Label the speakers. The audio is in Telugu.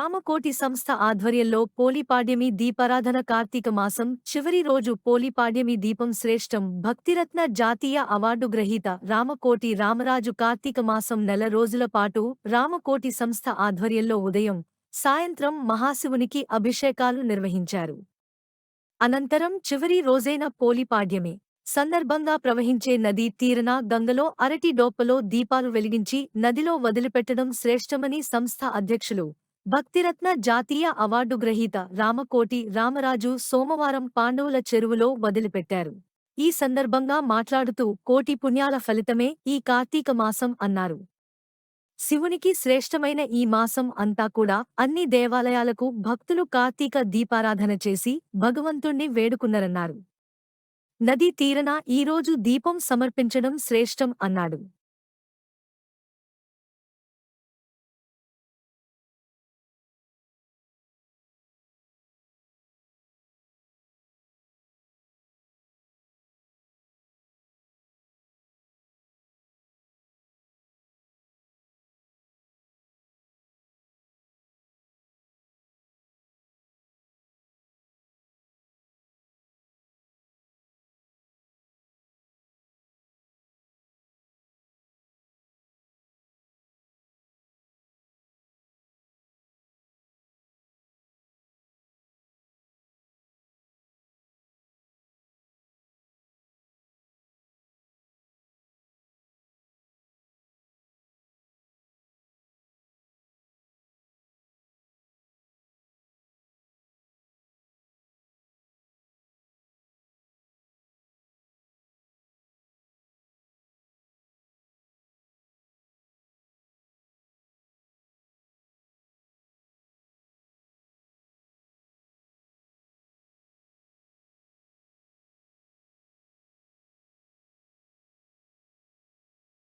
Speaker 1: రామకోటి సంస్థ ఆధ్వర్యంలో పోలిపాడ్యమి దీపారాధన కార్తీక మాసం చివరి రోజు పోలిపాడ్యమి దీపం శ్రేష్టం. భక్తిరత్న జాతీయ అవార్డు గ్రహీత రామకోటి రామరాజు కార్తీక మాసం నెల రోజుల పాటు రామకోటి సంస్థ ఆధ్వర్యంలో ఉదయం సాయంత్రం మహాశివునికి అభిషేకాలు నిర్వహించారు. అనంతరం చివరి రోజైన పోలిపాడ్యమే సందర్భంగా ప్రవహించే నదీ తీరన గంగలో అరటి డోపలో దీపాలు వెలిగించి నదిలో వదిలిపెట్టడం శ్రేష్టమని సంస్థ అధ్యక్షులు భక్తిరత్న జాతీయ అవార్డు గ్రహీత రామకోటి రామరాజు సోమవారం పాండవుల చెరువులో వదిలిపెట్టారు. ఈ సందర్భంగా మాట్లాడుతూ కోటి పుణ్యాల ఫలితమే ఈ కార్తీక మాసం అన్నారు. శివునికి శ్రేష్టమైన ఈ మాసం అంతా కూడా అన్ని దేవాలయాలకు భక్తులు కార్తీక దీపారాధన చేసి భగవంతుణ్ణి వేడుకున్నరన్నారు. నదీ తీరన ఈరోజు దీపం సమర్పించడం శ్రేష్టం అన్నాడు.